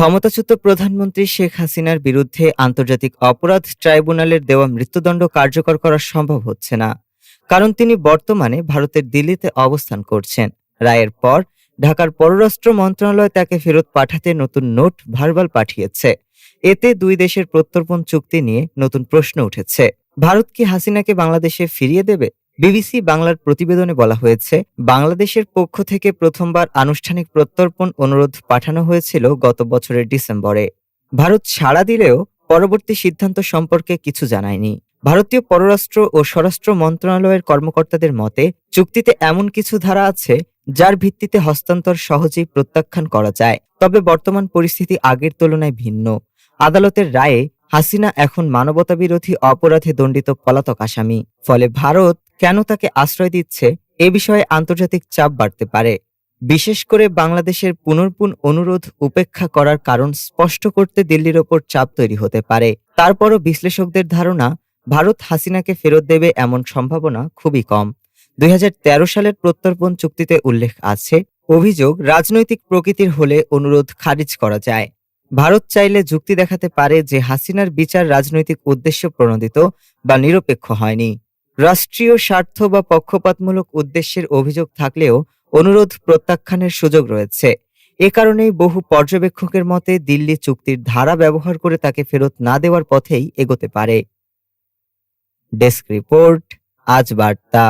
ক্ষমতাচ্যুত প্রধানমন্ত্রী শেখ হাসিনার বিরুদ্ধে আন্তর্জাতিক অপরাধ ট্রাইব্যুনালের দেওয়া মৃত্যুদণ্ড কার্যকর করা সম্ভব হচ্ছে না, কারণ তিনি বর্তমানে ভারতের দিল্লিতে অবস্থান করছেন। রায়ের পর ঢাকার পররাষ্ট্র মন্ত্রণালয় তাকে ফেরত পাঠাতে নতুন নোট ভার্বাল পাঠিয়েছে। এতে দুই দেশের প্রত্যর্পণ চুক্তি নিয়ে নতুন প্রশ্ন উঠেছে। ভারত কি হাসিনাকে বাংলাদেশে ফিরিয়ে দেবে? বিবিসি বাংলার প্রতিবেদনে বলা হয়েছে, বাংলাদেশের পক্ষ থেকে প্রথমবার আনুষ্ঠানিক প্রত্যর্পণ অনুরোধ পাঠানো হয়েছিল গত বছরের ডিসেম্বরে। ভারত সাড়া দিলেও পরবর্তী সিদ্ধান্ত সম্পর্কে কিছু জানায়নি। ভারতীয় পররাষ্ট্র ও স্বরাষ্ট্র মন্ত্রণালয়ের কর্মকর্তাদের মতে, চুক্তিতে এমন কিছু ধারা আছে যার ভিত্তিতে হস্তান্তর সহজেই প্রত্যাখ্যান করা যায়, তবে বর্তমান পরিস্থিতি আগের তুলনায় ভিন্ন। আদালতের রায়ে হাসিনা এখন মানবতাবিরোধী অপরাধে দণ্ডিত পলাতক আসামি। ফলে ভারত কেন তাকে আশ্রয় দিচ্ছে এ বিষয়ে আন্তর্জাতিক চাপ বাড়তে পারে। বিশেষ করে বাংলাদেশের পুনর্পুন অনুরোধ উপেক্ষা করার কারণ স্পষ্ট করতে দিল্লির ওপর চাপ তৈরি হতে পারে। তারপরও বিশ্লেষকদের ধারণা, ভারত হাসিনাকে ফেরত দেবে এমন সম্ভাবনা খুবই কম। দুই হাজার তেরো সালের প্রত্যর্পণ চুক্তিতে উল্লেখ আছে, অভিযোগ রাজনৈতিক প্রকৃতির হলে অনুরোধ খারিজ করা যায়। ভারত চাইলে যুক্তি দেখাতে পারে যে হাসিনার বিচার রাজনৈতিক উদ্দেশ্য প্রণোদিত বা নিরপেক্ষ হয়নি। রাষ্ট্রীয় স্বার্থ বা পক্ষপাতমূলক উদ্দেশ্যের অভিযোগ থাকলেও অনুরোধ প্রত্যাখ্যানের সুযোগ রয়েছে। এ কারণেই বহু পর্যবেক্ষকের মতে দিল্লি চুক্তির ধারা ব্যবহার করে তাকে ফেরত না দেওয়ার পথেই এগোতে পারে। ডেস্ক রিপোর্ট, আজ বার্তা।